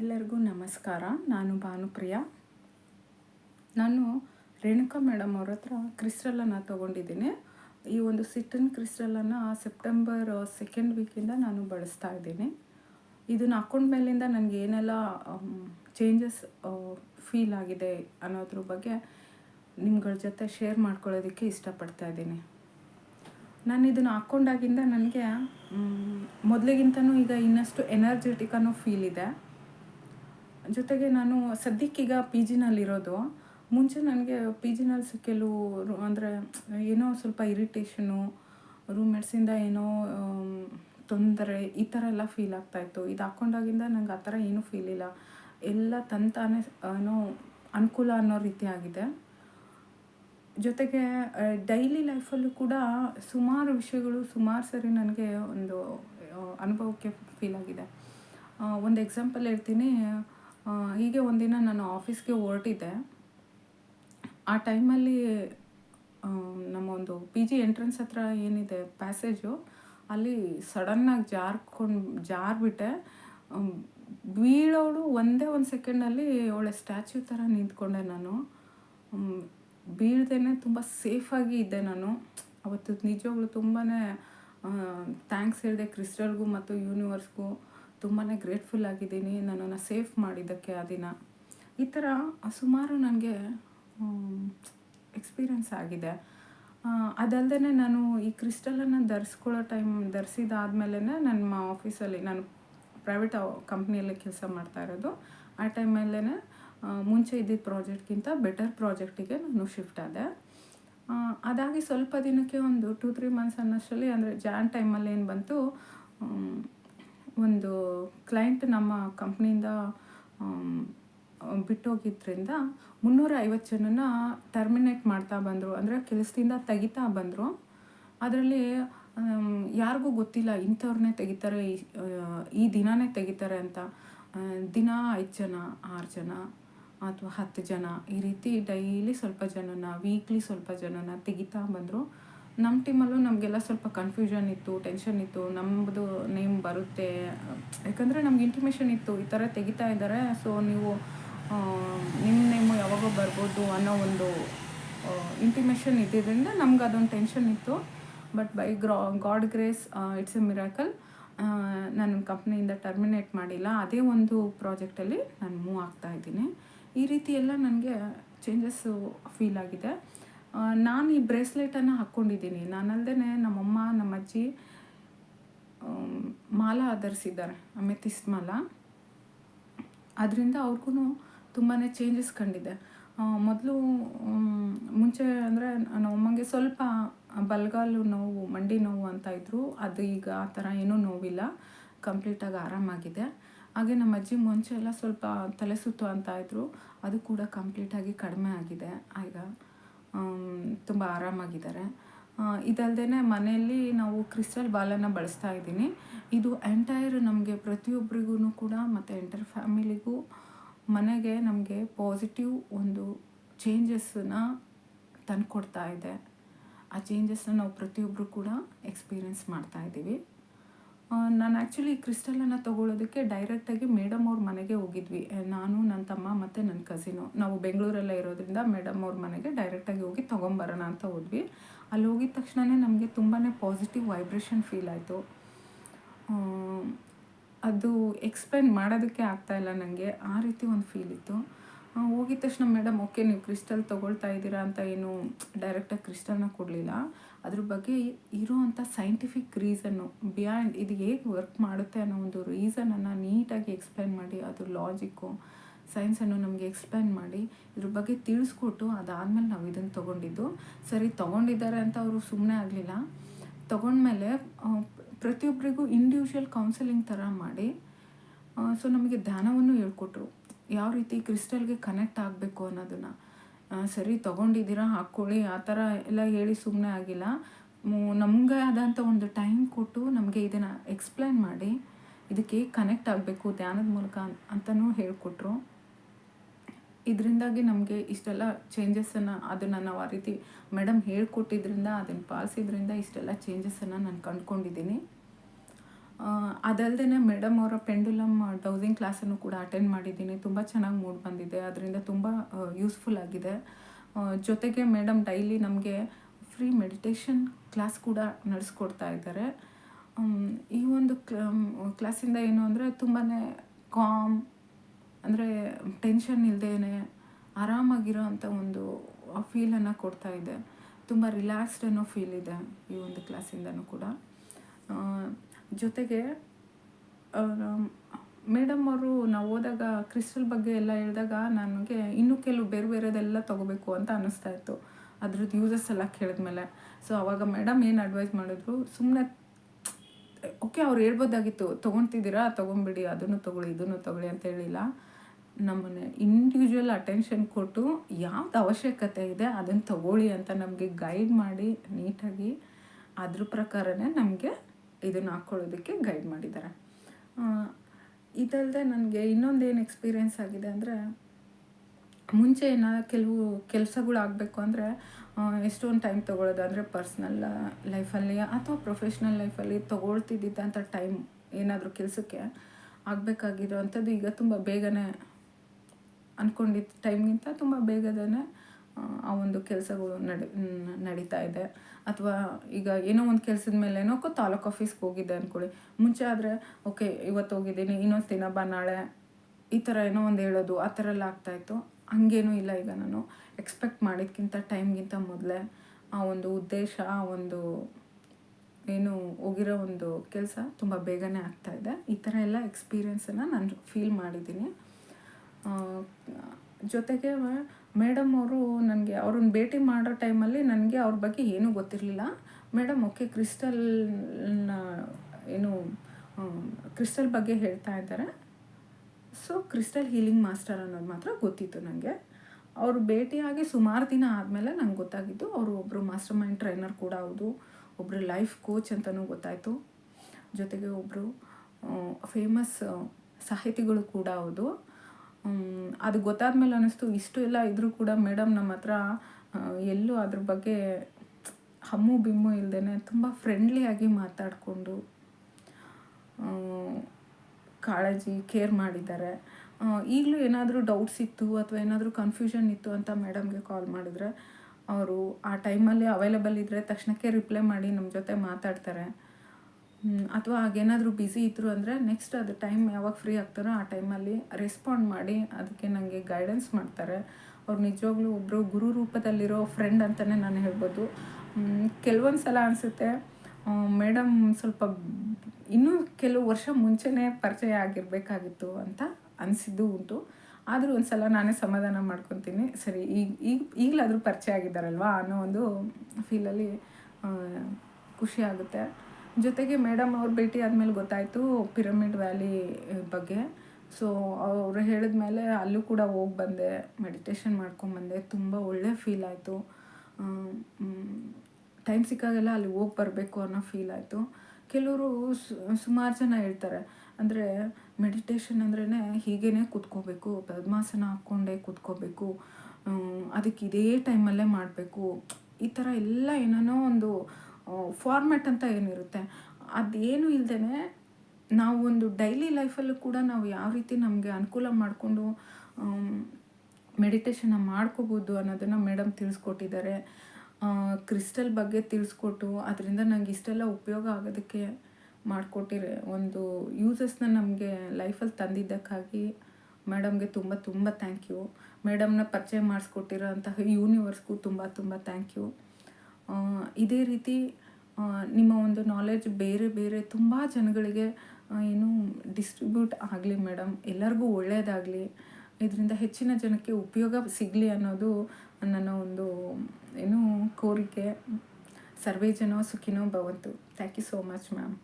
ಎಲ್ಲರಿಗೂ ನಮಸ್ಕಾರ. ನಾನು ಭಾನುಪ್ರಿಯ. ನಾನು ರೇಣುಕಾ ಮೇಡಮ್ ಅವ್ರ ಹತ್ರ ಕ್ರಿಸ್ಟಲನ್ನು ತೊಗೊಂಡಿದ್ದೀನಿ. ಈ ಒಂದು ಸಿಟ್ಟನ್ ಕ್ರಿಸ್ಟಲನ್ನು ಸೆಪ್ಟೆಂಬರ್ ಸೆಕೆಂಡ್ ವೀಕಿಂದ ನಾನು ಬಳಸ್ತಾ ಇದ್ದೀನಿ. ಇದನ್ನು ಹಾಕೊಂಡ ಮೇಲಿಂದ ನನಗೆ ಏನೆಲ್ಲ ಚೇಂಜಸ್ ಫೀಲ್ ಆಗಿದೆ ಅನ್ನೋದ್ರ ಬಗ್ಗೆ ನಿಮ್ಗಳ ಜೊತೆ ಶೇರ್ ಮಾಡ್ಕೊಳ್ಳೋದಕ್ಕೆ ಇಷ್ಟಪಡ್ತಾ ಇದ್ದೀನಿ. ನಾನು ಇದನ್ನು ಹಾಕ್ಕೊಂಡಾಗಿಂದ ನನಗೆ ಮೊದಲಿಗಿಂತನೂ ಈಗ ಇನ್ನಷ್ಟು ಎನರ್ಜೆಟಿಕ್ ಅನ್ನೋ ಫೀಲ್ ಇದೆ. ಜೊತೆಗೆ ನಾನು ಸದ್ಯಕ್ಕೀಗ ಪಿ ಜಿನಲ್ಲಿರೋದು ಮುಂಚೆ ನನಗೆ ಪಿ ಜಿನಲ್ಲಿ ಕೆಲವು ಅಂದರೆ ಏನೋ ಸ್ವಲ್ಪ ಇರಿಟೇಷನು, ರೂಮ್ಮೇಟ್ಸಿಂದ ಏನೋ ತೊಂದರೆ, ಈ ಥರ ಎಲ್ಲ ಫೀಲ್ ಆಗ್ತಾಯಿತ್ತು. ಇದು ಹಾಕ್ಕೊಂಡಾಗಿಂದ ನಂಗೆ ಆ ಥರ ಏನೂ ಫೀಲ್ ಇಲ್ಲ. ಎಲ್ಲ ತಂತಾನೆ ಏನೋ, ಅನುಕೂಲ ಅನ್ನೋ ರೀತಿ ಆಗಿದೆ. ಜೊತೆಗೆ ಡೈಲಿ ಲೈಫಲ್ಲೂ ಕೂಡ ಸುಮಾರು ವಿಷಯಗಳು, ಸುಮಾರು ಸರಿ ನನಗೆ ಒಂದು ಅನುಭವಕ್ಕೆ ಫೀಲ್ ಆಗಿದೆ. ಒಂದು ಎಕ್ಸಾಂಪಲ್ ಹೇಳ್ತೀನಿ. ಹೀಗೆ ಒಂದಿನ ನಾನು ಆಫೀಸ್ಗೆ ಹೊರಟಿದ್ದೆ. ಆ ಟೈಮಲ್ಲಿ ನಮ್ಮ ಒಂದು ಪಿ ಜಿ ಎಂಟ್ರೆನ್ಸ್ ಹತ್ರ ಏನಿದೆ ಪ್ಯಾಸೇಜು ಅಲ್ಲಿ ಸಡನ್ನಾಗಿ ಜಾರ್ಕೊಂಡು, ಜಾರ್ಬಿಟ್ಟೆ. ಬೀಳೋಳು ಒಂದೇ ಒಂದು ಸೆಕೆಂಡಲ್ಲಿ ಒಳ್ಳೆ ಸ್ಟ್ಯಾಚ್ಯೂ ಥರ ನಿಂತ್ಕೊಂಡೆ ನಾನು. ಬೀಳ್ದೇನೆ ತುಂಬ ಸೇಫಾಗಿ ಇದ್ದೆ ನಾನು. ಅವತ್ತು ನಿಜವಾಗ್ಲು ತುಂಬಾ ಥ್ಯಾಂಕ್ಸ್ ಹೇಳಿದೆ ಕ್ರಿಸ್ಟಲ್ಗೂ ಮತ್ತು ಯೂನಿವರ್ಸ್ಗೂ ತುಂಬಾ ಗ್ರೇಟ್ಫುಲ್ ಆಗಿದ್ದೀನಿ. ನನ್ನನ್ನು ಸೇಫ್ ಮಾಡಿದ್ದಕ್ಕೆ ಆ ದಿನ. ಈ ಥರ ಸುಮಾರು ನನಗೆ ಎಕ್ಸ್ಪೀರಿಯನ್ಸ್ ಆಗಿದೆ. ಅದಲ್ಲದೆ ನಾನು ಈ ಕ್ರಿಸ್ಟಲನ್ನು ಧರಿಸ್ಕೊಳ್ಳೋ ಟೈಮ್ ಧರಿಸಿದಾದ್ಮೇಲೆ ನನ್ನ ಆಫೀಸಲ್ಲಿ ನಾನು ಪ್ರೈವೇಟ್ ಕಂಪ್ನಿಯಲ್ಲಿ ಕೆಲಸ ಮಾಡ್ತಾ ಇರೋದು. ಆ ಟೈಮಲ್ಲೇ ಮುಂಚೆ ಇದ್ದಿದ್ದ ಪ್ರಾಜೆಕ್ಟ್ಗಿಂತ ಬೆಟರ್ ಪ್ರಾಜೆಕ್ಟಿಗೆ ನಾನು ಶಿಫ್ಟ್ ಆದೆ. ಅದಾಗಿ ಸ್ವಲ್ಪ ದಿನಕ್ಕೆ ಒಂದು ಟೂ ತ್ರೀ ಮಂತ್ಸ್ ಅನ್ನೋಷ್ಟರಲ್ಲಿ, ಅಂದರೆ ಜಾನ್ ಟೈಮಲ್ಲಿ ಏನು ಬಂತು ಒಂದು ಕ್ಲೈಂಟ್ ನಮ್ಮ ಕಂಪ್ನಿಯಿಂದ ಬಿಟ್ಟೋಗಿದ್ದರಿಂದ ಮುನ್ನೂರ ಐವತ್ತು ಜನನ ಟರ್ಮಿನೇಟ್ ಮಾಡ್ತಾ ಬಂದರು. ಅಂದರೆ ಕೆಲಸದಿಂದ ತೆಗಿತಾ ಬಂದರು. ಅದರಲ್ಲಿ ಯಾರಿಗೂ ಗೊತ್ತಿಲ್ಲ, ಇಂಥವ್ರನ್ನೇ ತೆಗಿತಾರೆ, ಈ ದಿನಾನೇ ತೆಗಿತಾರೆ ಅಂತ. ದಿನ ಐದು ಜನ, ಆರು ಜನ, ಅಥವಾ ಹತ್ತು ಜನ, ಈ ರೀತಿ ಡೈಲಿ ಸ್ವಲ್ಪ ಜನನ ವೀಕ್ಲಿ ಸ್ವಲ್ಪ ಜನನ ತೆಗಿತಾ ಬಂದರು. ನಮ್ಮ ಟೀಮಲ್ಲೂ ನಮಗೆಲ್ಲ ಸ್ವಲ್ಪ ಕನ್ಫ್ಯೂಷನ್ ಇತ್ತು ಟೆನ್ಷನ್ ಇತ್ತು ನಮ್ಮದು ನೇಮ್ ಬರುತ್ತೆ. ಯಾಕಂದರೆ ನಮ್ಗೆ ಇಂಟಿಮೇಷನ್ ಇತ್ತು, ಈ ಥರ ತೆಗಿತಾ ಇದ್ದಾರೆ. ಸೊ ನೀವು ನಿಮ್ಮ ನೇಮು ಯಾವಾಗೋ ಬರ್ಬೋದು ಅನ್ನೋ ಒಂದು ಇಂಟಿಮೇಷನ್ ಇದ್ದಿದ್ದರಿಂದ ನಮ್ಗೆ ಅದೊಂದು ಟೆನ್ಷನ್ ಇತ್ತು. But by ಗ್ರಾ god grace it's a miracle ನಾನು ಕಂಪ್ನಿಯಿಂದ ಟರ್ಮಿನೇಟ್ ಮಾಡಿಲ್ಲ. ಅದೇ ಒಂದು ಪ್ರಾಜೆಕ್ಟಲ್ಲಿ ನಾನು ಮೂವ್ ಆಗ್ತಾ ಇದ್ದೀನಿ. ಈ ರೀತಿ ಎಲ್ಲ ನನಗೆ ಚೇಂಜಸ್ಸು ಫೀಲ್ ಆಗಿದೆ. ನಾನು ಈ ಬ್ರೇಸ್ಲೆಟನ್ನು ಹಾಕ್ಕೊಂಡಿದ್ದೀನಿ ನಾನಲ್ಲದೆ ನಮ್ಮಮ್ಮ ನಮ್ಮ ಅಜ್ಜಿ ಆಮ್, ಮಾಲ ಆಧರಿಸಿದ್ದಾರೆ. ಅಮೆಥಿಸ್ಟ್ ಮಾಲ. ಅದರಿಂದ ಅವ್ರಿಗೂ ತುಂಬಾ ಚೇಂಜಸ್ ಕಂಡಿದೆ. ಮೊದಲು ಮುಂಚೆ ಅಂದರೆ ನಮ್ಮಮ್ಮಗೆ ಸ್ವಲ್ಪ ಬಲಗಾಲು ನೋವು ಮಂಡಿ ನೋವು ಅಂತ ಇದ್ದರು ಅದು ಈಗ ಆ ಥರ ಏನೂ ನೋವಿಲ್ಲ. ಕಂಪ್ಲೀಟಾಗಿ ಆರಾಮಾಗಿದೆ. ಹಾಗೆ ನಮ್ಮ ಅಜ್ಜಿ ಮುಂಚೆ ಎಲ್ಲ ಸ್ವಲ್ಪ ತಲೆ ಸುತ್ತು ಅಂತ ಇದ್ದರು ಅದು ಕೂಡ ಕಂಪ್ಲೀಟಾಗಿ ಕಡಿಮೆ ಆಗಿದೆ. ಈಗ ತುಂಬ ಆರಾಮಾಗಿದ್ದಾರೆ. ಇದಲ್ಲದೆ ಮನೆಯಲ್ಲಿ ನಾವು ಕ್ರಿಸ್ಟಲ್ ಬಾಲನ್ನು ಬಳಸ್ತಾ ಇದ್ದೀನಿ. ಇದು ಎಂಟೈರ್ ನಮಗೆ ಪ್ರತಿಯೊಬ್ಬರಿಗೂ ಕೂಡ ಮತ್ತು ಎಂಟೈರ್ ಫ್ಯಾಮಿಲಿಗೂ ಮನೆಗೆ ನಮಗೆ ಪಾಸಿಟಿವ್ ಒಂದು ಚೇಂಜಸ್ಸನ್ನ ತಂದುಕೊಡ್ತಾ ಇದೆ. ಆ ಚೇಂಜಸ್ನ ನಾವು ಪ್ರತಿಯೊಬ್ಬರು ಕೂಡ ಎಕ್ಸ್ಪೀರಿಯೆನ್ಸ್ ಮಾಡ್ತಾ ಇದ್ದೀವಿ. ನಾನು ಆ್ಯಕ್ಚುಲಿ ಕ್ರಿಸ್ಟಲನ್ನು ತೊಗೊಳೋದಕ್ಕೆ ಡೈರೆಕ್ಟಾಗಿ ಮೇಡಮ್ ಅವ್ರ ಮನೆಗೆ ಹೋಗಿದ್ವಿ. ನಾನು ನನ್ನ ತಮ್ಮ ಮತ್ತು ನನ್ನ ಕಸಿನು ನಾವು ಬೆಂಗಳೂರಲ್ಲೇ ಇರೋದ್ರಿಂದ ಮೇಡಮ್ ಅವ್ರ ಮನೆಗೆ ಡೈರೆಕ್ಟಾಗಿ ಹೋಗಿ ತೊಗೊಂಬರೋಣ ಅಂತ ಹೋದ್ವಿ. ಅಲ್ಲಿ ಹೋಗಿದ ತಕ್ಷಣವೇ ನಮಗೆ ತುಂಬಾ ಪಾಸಿಟಿವ್ ವೈಬ್ರೇಷನ್ ಫೀಲ್ ಆಯಿತು. ಅದು ಎಕ್ಸ್ಪ್ಲೇನ್ ಮಾಡೋದಕ್ಕೆ ಆಗ್ತಾಯಿಲ್ಲ ನನಗೆ ಆ ರೀತಿ ಒಂದು ಫೀಲ್ ಇತ್ತು. ಹೋಗಿದ ತಕ್ಷಣ ಮೇಡಮ್ ಓಕೆ, ನೀವು ಕ್ರಿಸ್ಟಲ್ ತೊಗೊಳ್ತಾ ಇದ್ದೀರಾ ಅಂತ ಏನು ಡೈರೆಕ್ಟಾಗಿ ಕ್ರಿಸ್ಟಲ್ನ ಕೊಡಲಿಲ್ಲ. ಅದ್ರ ಬಗ್ಗೆ ಇರೋವಂಥ ಸೈಂಟಿಫಿಕ್ ರೀಸನ್ನು ಬಿಯಾಂಡ್ ಇದು ಹೇಗೆ ವರ್ಕ್ ಮಾಡುತ್ತೆ ಅನ್ನೋ ಒಂದು ರೀಸನನ್ನು ನೀಟಾಗಿ ಎಕ್ಸ್ಪ್ಲೈನ್ ಮಾಡಿ, ಅದು ಲಾಜಿಕ್ಕು ಸೈನ್ಸನ್ನು ನಮಗೆ ಎಕ್ಸ್ಪ್ಲೈನ್ ಮಾಡಿ, ಇದ್ರ ಬಗ್ಗೆ ತಿಳಿಸ್ಕೊಟ್ಟು ಅದಾದಮೇಲೆ ನಾವು ಇದನ್ನು ತೊಗೊಂಡಿದ್ದು. ಸರಿ, ತೊಗೊಂಡಿದ್ದಾರೆ ಅಂತ ಅವರು ಸುಮ್ಮನೆ ಆಗಲಿಲ್ಲ. ತೊಗೊಂಡ್ಮೇಲೆ ಪ್ರತಿಯೊಬ್ಬರಿಗೂ ಇಂಡಿವಿಜುವಲ್ ಕೌನ್ಸಿಲಿಂಗ್ ಥರ ಮಾಡಿ ಸೊ ನಮಗೆ ಧ್ಯಾನವನ್ನು ಹೇಳ್ಕೊಟ್ರು. ಯಾವ ರೀತಿ ಕ್ರಿಸ್ಟಲ್ಗೆ ಕನೆಕ್ಟ್ ಆಗಬೇಕು ಅನ್ನೋದನ್ನು. ಸರಿ, ತೊಗೊಂಡಿದ್ದೀರಾ, ಹಾಕ್ಕೊಳ್ಳಿ. ಆ ಥರ ಎಲ್ಲ ಹೇಳಿ ಸುಮ್ಮನೆ ಆಗಿಲ್ಲ. ನಮಗೆ ಆದಂಥ ಒಂದು ಟೈಮ್ ಕೊಟ್ಟು ನಮಗೆ ಇದನ್ನು ಎಕ್ಸ್ಪ್ಲೈನ್ ಮಾಡಿ, ಇದಕ್ಕೆ ಕನೆಕ್ಟ್ ಆಗಬೇಕು ಧ್ಯಾನದ ಮೂಲಕ ಅಂತಲೂ ಹೇಳಿಕೊಟ್ರು. ಇದರಿಂದಾಗಿ ನಮಗೆ ಇಷ್ಟೆಲ್ಲ ಚೇಂಜಸನ್ನು ಅದನ್ನು ನಾವು ಆ ರೀತಿ ಮೇಡಮ್ ಹೇಳ್ಕೊಟ್ಟಿದ್ರಿಂದ, ಅದನ್ನು ಪಾಲಿಸಿದ್ರಿಂದ ಇಷ್ಟೆಲ್ಲ ಚೇಂಜಸನ್ನು ನಾನು ಕಂಡ್ಕೊಂಡಿದ್ದೀನಿ. ಅದಲ್ಲದೆ ಮೇಡಮ್ ಅವರ ಪೆಂಡುಲಮ್ ಡೌಸಿಂಗ್ ಕ್ಲಾಸನ್ನು ಕೂಡ ಅಟೆಂಡ್ ಮಾಡಿದ್ದೀನಿ. ತುಂಬ ಚೆನ್ನಾಗಿ ಮೂಡ್ ಬಂದಿದೆ. ಅದರಿಂದ ತುಂಬ ಯೂಸ್ಫುಲ್ ಆಗಿದೆ. ಜೊತೆಗೆ ಮೇಡಮ್ ಡೈಲಿ ನಮಗೆ ಫ್ರೀ ಮೆಡಿಟೇಷನ್ ಕ್ಲಾಸ್ ಕೂಡ ನಡೆಸ್ಕೊಡ್ತಾ ಇದ್ದಾರೆ. ಈ ಒಂದು ಕ್ಲಾಸಿಂದ ಏನು ಅಂದರೆ ತುಂಬಾ ಕಾಮ್ ಅಂದರೆ ಟೆನ್ಷನ್ ಇಲ್ಲದೇನೆ ಆರಾಮಾಗಿರೋ ಅಂಥ ಒಂದು ಫೀಲನ್ನು ಕೊಡ್ತಾ ಇದೆ. ತುಂಬ ರಿಲ್ಯಾಕ್ಸ್ಡ್ ಅನ್ನೋ ಫೀಲ್ ಇದೆ ಈ ಒಂದು ಕ್ಲಾಸಿಂದನೂ ಕೂಡ. ಜೊತೆಗೆ ಮೇಡಮ್ ಅವರು ನಾವು ಹೋದಾಗ ಕ್ರಿಸ್ಟಲ್ ಬಗ್ಗೆ ಎಲ್ಲ ಹೇಳಿದಾಗ ನನಗೆ ಇನ್ನೂ ಕೆಲವು ಬೇರೆ ಬೇರೆದೆಲ್ಲ ತೊಗೋಬೇಕು ಅಂತ ಅನ್ನಿಸ್ತಾ ಇತ್ತು. ಅದ್ರದ್ದು ಯೂಸಸ್ ಎಲ್ಲ ಕೇಳಿದ್ಮೇಲೆ. ಸೊ ಅವಾಗ ಮೇಡಮ್ ಏನು ಅಡ್ವೈಸ್ ಮಾಡಿದ್ರು? ಸುಮ್ಮನೆ ಓಕೆ ಅವ್ರು ಹೇಳ್ಬೋದಾಗಿತ್ತು. ತೊಗೊತಿದ್ದೀರಾ? ತೊಗೊಂಬಿಡಿ. ಅದನ್ನು ತೊಗೊಳ್ಳಿ, ಇದನ್ನು ತೊಗೊಳ್ಳಿ ಅಂತ ಹೇಳಿಲ್ಲ. ನಮ್ಮನ್ನು ಇಂಡಿವಿಜುವಲ್ ಅಟೆನ್ಷನ್ ಕೊಟ್ಟು ಯಾವ್ದು ಅವಶ್ಯಕತೆ ಇದೆ ಅದನ್ನು ತಗೊಳ್ಳಿ ಅಂತ ನಮಗೆ ಗೈಡ್ ಮಾಡಿ ನೀಟಾಗಿ. ಅದ್ರ ಪ್ರಕಾರನೇ ನಮಗೆ ಇದನ್ನು ಹಾಕ್ಕೊಳ್ಳೋದಕ್ಕೆ ಗೈಡ್ ಮಾಡಿದ್ದಾರೆ. ಇದಲ್ಲದೆ ನನಗೆ ಇನ್ನೊಂದೇನು ಎಕ್ಸ್ಪೀರಿಯೆನ್ಸ್ ಆಗಿದೆ ಅಂದರೆ, ಮುಂಚೆ ಏನ ಕೆಲವು ಕೆಲಸಗಳು ಆಗಬೇಕು ಅಂದರೆ ಎಷ್ಟೊಂದು ಟೈಮ್ ತೊಗೊಳೋದು ಅಂದರೆ ಪರ್ಸ್ನಲ್ ಲೈಫಲ್ಲಿ ಅಥವಾ ಪ್ರೊಫೆಷ್ನಲ್ ಲೈಫಲ್ಲಿ ತೊಗೊಳ್ತಿದ್ದಂಥ ಟೈಮ್ ಏನಾದರೂ ಕೆಲಸಕ್ಕೆ ಆಗಬೇಕಾಗಿರೋ ಅಂಥದ್ದು ಈಗ ತುಂಬ ಬೇಗನೆ ಅಂದ್ಕೊಂಡಿದ್ದ ಟೈಮ್ಗಿಂತ ತುಂಬ ಬೇಗದೇ ಆ ಒಂದು ಕೆಲಸಗಳು ನಡಿ ನಡೀತಾ ಇದೆ. ಅಥವಾ ಈಗ ಏನೋ ಒಂದು ಕೆಲಸದ ಮೇಲೆ ಏನೋ ತಾಲೂಕು ಆಫೀಸ್ಗೆ ಹೋಗಿದ್ದೆ ಅಂದ್ಕೊಳ್ಳಿ ಮುಂಚೆ ಆದರೆ, ಓಕೆ, ಇವತ್ತು ಹೋಗಿದ್ದೀನಿ, ಇನ್ನೊಂದು ದಿನ ಬಾ ನಾಳೆ, ಈ ಥರ ಏನೋ ಒಂದು ಹೇಳೋದು, ಆ ಥರ ಎಲ್ಲ ಆಗ್ತಾಯಿತ್ತು ಹಂಗೇನೂ ಇಲ್ಲ ಈಗ ನಾನು. ಎಕ್ಸ್ಪೆಕ್ಟ್ ಮಾಡಿದ್ಕಿಂತ ಟೈಮ್ಗಿಂತ ಮೊದಲೇ ಆ ಒಂದು ಉದ್ದೇಶ, ಆ ಒಂದು ಏನು ಹೋಗಿರೋ ಒಂದು ಕೆಲಸ ತುಂಬ ಬೇಗನೆ ಆಗ್ತಾ ಇದೆ. ಈ ಥರ ಎಲ್ಲ ಎಕ್ಸ್ಪೀರಿಯೆನ್ಸನ್ನು ನಾನು ಫೀಲ್ ಮಾಡಿದ್ದೀನಿ. ಜೊತೆಗೆ ಮೇಡಮ್ ಅವರು ನನಗೆ ಅವ್ರನ್ನ ಭೇಟಿ ಮಾಡೋ ಟೈಮಲ್ಲಿ ನನಗೆ ಅವ್ರ ಬಗ್ಗೆ ಏನೂ ಗೊತ್ತಿರಲಿಲ್ಲ. ಮೇಡಮ್, ಓಕೆ, ಕ್ರಿಸ್ಟಲ್ನ ಏನು ಕ್ರಿಸ್ಟಲ್ ಬಗ್ಗೆ ಹೇಳ್ತಾ ಇದ್ದಾರೆ. ಸೊ, ಕ್ರಿಸ್ಟಲ್ ಹೀಲಿಂಗ್ ಮಾಸ್ಟರ್ ಅನ್ನೋದು ಮಾತ್ರ ಗೊತ್ತಿತ್ತು ನನಗೆ. ಅವರು ಭೇಟಿಯಾಗಿ ಸುಮಾರು ದಿನ ಆದಮೇಲೆ ನಂಗೆ ಗೊತ್ತಾಗಿದ್ದು, ಅವರು ಒಬ್ಬರು ಮಾಸ್ಟರ್ ಮೈಂಡ್ ಟ್ರೈನರ್ ಕೂಡ ಹೌದು ಒಬ್ಬರು ಲೈಫ್ ಕೋಚ್ ಅಂತಲೂ ಗೊತ್ತಾಯಿತು. ಜೊತೆಗೆ ಒಬ್ಬರು ಫೇಮಸ್ ಸಾಹಿತಿಗಳು ಕೂಡ ಹೌದು. ಅದು ಗೊತ್ತಾದ್ಮೇಲೆ ಅನ್ನಿಸ್ತು, ಇಷ್ಟು ಎಲ್ಲ ಇದ್ದರೂ ಕೂಡ ಮೇಡಮ್ ನಮ್ಮ ಹತ್ರ ಎಲ್ಲೂ ಅದ್ರ ಬಗ್ಗೆ ಹಮ್ಮು ಬಿಮ್ಮು ಇಲ್ಲದೇ ತುಂಬ ಫ್ರೆಂಡ್ಲಿಯಾಗಿ ಮಾತಾಡಿಕೊಂಡು ಕಾಳಜಿ ಕೇರ್ ಮಾಡಿದ್ದಾರೆ. ಈಗಲೂ ಏನಾದರೂ ಡೌಟ್ಸ್ ಇತ್ತು ಅಥವಾ ಏನಾದರೂ ಕನ್ಫ್ಯೂಷನ್ ಇತ್ತು ಅಂತ ಮೇಡಮ್ಗೆ ಕಾಲ್ ಮಾಡಿದ್ರೆ, ಅವರು ಆ ಟೈಮಲ್ಲಿ ಅವೈಲೇಬಲ್ ಇದ್ದರೆ ತಕ್ಷಣಕ್ಕೆ ರಿಪ್ಲೈ ಮಾಡಿ ನಮ್ಮ ಜೊತೆ ಮಾತಾಡ್ತಾರೆ. ಅಥವಾ ಆಗೇನಾದರೂ ಬ್ಯುಸಿ ಇದ್ದರು ಅಂದರೆ ನೆಕ್ಸ್ಟ್ ಅದು ಟೈಮ್ ಯಾವಾಗ ಫ್ರೀ ಆಗ್ತಾರೋ ಆ ಟೈಮಲ್ಲಿ ರೆಸ್ಪಾಂಡ್ ಮಾಡಿ ಅದಕ್ಕೆ ನನಗೆ ಗೈಡೆನ್ಸ್ ಮಾಡ್ತಾರೆ. ಅವ್ರು ನಿಜವಾಗ್ಲೂ ಒಬ್ಬರು ಗುರು ರೂಪದಲ್ಲಿರೋ ಫ್ರೆಂಡ್ ಅಂತಲೇ ನಾನು ಹೇಳ್ಬೋದು. ಕೆಲವೊಂದು ಸಲ ಅನಿಸುತ್ತೆ ಮೇಡಮ್ ಸ್ವಲ್ಪ ಇನ್ನೂ ಕೆಲವು ವರ್ಷ ಮುಂಚೆನೇ ಪರಿಚಯ ಆಗಿರಬೇಕಾಗಿತ್ತು ಅಂತ ಅನಿಸಿದ್ದು ಉಂಟು. ಆದರೂ ಒಂದು ಸಲ ನಾನೇ ಸಮಾಧಾನ ಮಾಡ್ಕೊತೀನಿ. ಸರಿ, ಈಗ ಈಗ, ಈಗಲಾದರೂ ಪರಿಚಯ ಆಗಿದ್ದಾರಲ್ವಾ ಅನ್ನೋ ಒಂದು ಫೀಲಲ್ಲಿ ಖುಷಿ ಆಗುತ್ತೆ. ಜೊತೆಗೆ ಮೇಡಮ್ ಅವ್ರು ಭೇಟಿ ಆದಮೇಲೆ ಗೊತ್ತಾಯಿತು ಪಿರಮಿಡ್ ವ್ಯಾಲಿ ಬಗ್ಗೆ. ಸೊ ಅವರು ಹೇಳಿದ ಮೇಲೆ ಅಲ್ಲೂ ಕೂಡ ಹೋಗಿ ಬಂದೆ, ಮೆಡಿಟೇಷನ್ ಮಾಡ್ಕೊಂಬಂದೆ ತುಂಬ ಒಳ್ಳೆ ಫೀಲ್ ಆಯಿತು. ಟೈಮ್ ಸಿಕ್ಕಾಗೆಲ್ಲ ಅಲ್ಲಿ ಹೋಗಿ ಬರಬೇಕು ಅನ್ನೋ ಫೀಲ್ ಆಯಿತು. ಕೆಲವರು ಸುಮಾರು ಜನ ಹೇಳ್ತಾರೆ, ಅಂದರೆ ಮೆಡಿಟೇಷನ್ ಅಂದ್ರೇ ಹೀಗೇ ಕೂತ್ಕೋಬೇಕು, ಪದ್ಮಾಸನ ಹಾಕ್ಕೊಂಡೇ ಕೂತ್ಕೋಬೇಕು ಅದಕ್ಕೆ ಇದೇ ಟೈಮಲ್ಲೇ ಮಾಡಬೇಕು. ಈ ಥರ ಎಲ್ಲ ಏನೇನೋ ಒಂದು ಫಾರ್ಮ್ಯಾಟ್ ಅಂತ ಏನಿರುತ್ತೆ, ಅದೇನು ಇಲ್ದೇ ನಾವು ಒಂದು ಡೈಲಿ ಲೈಫಲ್ಲೂ ಕೂಡ ನಾವು ಯಾವ ರೀತಿ ನಮಗೆ ಅನುಕೂಲ ಮಾಡಿಕೊಂಡು ಮೆಡಿಟೇಷನ್ನ ಮಾಡ್ಕೋಬೋದು ಅನ್ನೋದನ್ನು ಮೇಡಮ್ ತಿಳಿಸ್ಕೊಟ್ಟಿದ್ದಾರೆ. ಕ್ರಿಸ್ಟಲ್ ಬಗ್ಗೆ ತಿಳಿಸ್ಕೊಟ್ಟು ಅದರಿಂದ ನಂಗೆ ಇಷ್ಟೆಲ್ಲ ಉಪಯೋಗ ಆಗೋದಕ್ಕೆ ಮಾಡಿಕೊಟ್ಟಿರೋ, ಒಂದು ಯೂಸಸ್ನ ನಮಗೆ ಲೈಫಲ್ಲಿ ತಂದಿದ್ದಕ್ಕಾಗಿ ಮೇಡಮ್ಗೆ ತುಂಬ ತುಂಬ ಥ್ಯಾಂಕ್ ಯು ಮೇಡಮ್ನ ಪರಿಚಯ ಮಾಡಿಸ್ಕೊಟ್ಟಿರೋ ಅಂತಹ ಯೂನಿವರ್ಸ್ಗೂ ತುಂಬ ತುಂಬ ಥ್ಯಾಂಕ್ ಯು ಇದೇ ರೀತಿ ನಿಮ್ಮ ಒಂದು ನಾಲೆಡ್ಜ್ ಬೇರೆ ಬೇರೆ ತುಂಬ ಜನಗಳಿಗೆ ಏನು ಡಿಸ್ಟ್ರಿಬ್ಯೂಟ್ ಆಗಲಿ ಮೇಡಮ್ ಎಲ್ಲರಿಗೂ ಒಳ್ಳೆಯದಾಗಲಿ ಇದರಿಂದ ಹೆಚ್ಚಿನ ಜನಕ್ಕೆ ಉಪಯೋಗ ಸಿಗಲಿ ಅನ್ನೋದು ನನ್ನ ಒಂದು, ಏನು ಕೋರಿಕೆ. ಸರ್ವೇ ಜನೋ ಸುಖಿನೋ ಭವಂತು. Thank you so much ma'am